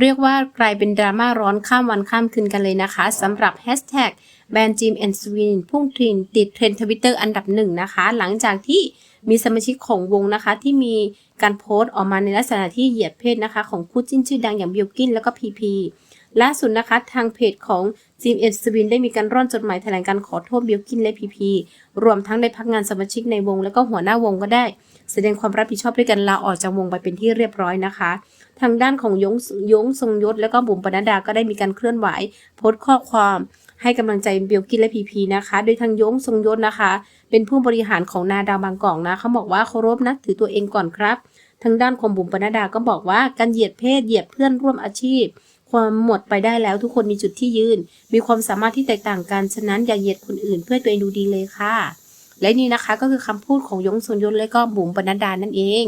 เรียกว่ากลายเป็นดราม่าร้อนข้ามวันข้ามคืนกันเลยนะคะสำหรับแฮชแท็กแบนจิมแอนด์สวินพุ่งทรินติดเทรนด์ทวิตเตอร์อันดับหนึ่งนะคะ หลังจากที่มีสมาชิกของวงนะคะ ที่มีการโพสต์ออกมาในลักษณะที่เหยียดเพศนะคะ ของคู่จิ้นชื่อดังอย่างบิลกินแล้วก็พีพี ล่าสุดนะคะทางเพจของจิมแอนด์สวินได้มีการร่อนจดหมายแถลงการขอโทษบิลกินและพีพีรวมทั้งได้พักงานสมาชิกในวง แล้วก็หัวหน้าวงก็ได้ แสดงความรับผิดชอบด้วยกันลาออกจากวงไปเป็นที่เรียบร้อยนะคะ ทางด้านของยงยงทรงยศแล้วก็บุ๋มปนัดดาก็ได้มีการเคลื่อนไหวโพสต์ข้อความให้กำลังใจเบลกินและพีพีนะคะ โดยทางยงทรงยศนะคะ เป็นผู้บริหารของนาดาวบางกอกนะเขาบอกว่าเคารพนับถือตัวเองก่อนครับ ทางด้านของบุ๋มปนัดาก็บอกว่าการเหยียดเพศเหยียดเพื่อนร่วมอาชีพ ความหมดไปได้แล้วทุกคนมีจุดที่ยืน มีความสามารถที่แตกต่างกันฉะนั้นอย่าเหยียดคนอื่นเพื่อตัวเองดูดีเลยค่ะ และนี่นะคะก็คือคำพูดของยงสุนยศและก็บุ๋มปนัดดานั่นเอง